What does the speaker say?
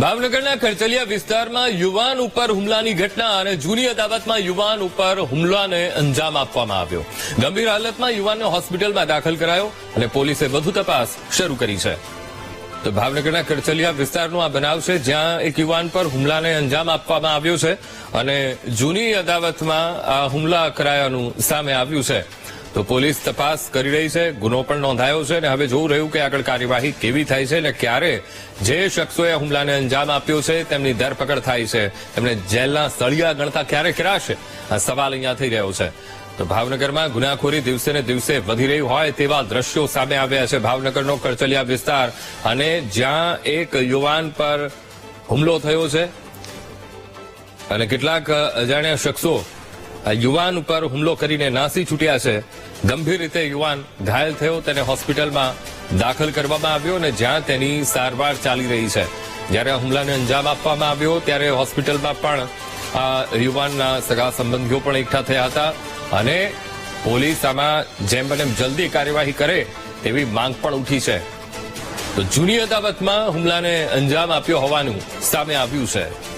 ભાવનગરના ખરચલિયા વિસ્તારમાં યુવાન ઉપર હુમલાની ઘટના અને જૂની અદાવતમાં યુવાન ઉપર હુમલાને અંજામ આપવામાં આવ્યો. ગંભીર હાલતમાં યુવાનને હોસ્પિટલમાં દાખલ કરાયો અને પોલીસે વધુ તપાસ શરૂ કરી છે. તો ભાવનગરના કરચલિયા વિસ્તારનો આ બનાવ છે, જ્યાં એક યુવાન પર હુમલાને અંજામ આપવામાં આવ્યો છે અને જૂની અદાવતમાં આ હુમલા કરાયાનું સામે આવ્યું છે. તો પોલીસ તપાસ કરી રહી છે, ગુનો પણ નોંધાયો છે અને હવે જોવું રહ્યું કે આગળ કાર્યવાહી કેવી થાય છે અને ક્યારે જે શખ્સોએ હુમલાને અંજામ આપ્યો છે, તેમની ધરપકડ થાય છે. તેમને જેલના સળિયા ગણતા ક્યારે ખેરાશે આ સવાલ અહીંયા થઈ રહ્યો છે. તો ભાવનગરમાં ગુનાખોરી દિવસે ને દિવસે વધી રહી હોય તેવા દ્રશ્યો સામે આવ્યા છે. ભાવનગરનો કરચલિયા વિસ્તાર અને જ્યાં એક યુવાન પર હુમલો થયો છે. અને કેટલાક અજાણ્યા શખ્સો યુવાન ઉપર હુમલો કરીને નાસી છૂટ્યા છે. ગંભીર રીતે યુવાન ઘાયલ થયો, તેને હોસ્પિટલમાં દાખલ કરવામાં આવ્યો અને જ્યાં તેની સારવાર ચાલી રહી છે. જ્યારે હુમલાને અંજામ આપવામાં આવ્યો, ત્યારે હોસ્પિટલમાં પણ આ યુવાનના સગા સંબંધીઓ પણ એકઠા થયા હતા અને પોલીસ આમાં જેમ બને જલ્દી કાર્યવાહી કરે તેવી માંગ પણ ઉઠી છે. તો જૂની અદાવતમાં હુમલાને અંજામ આપ્યો હોવાનું સામે આવ્યું છે.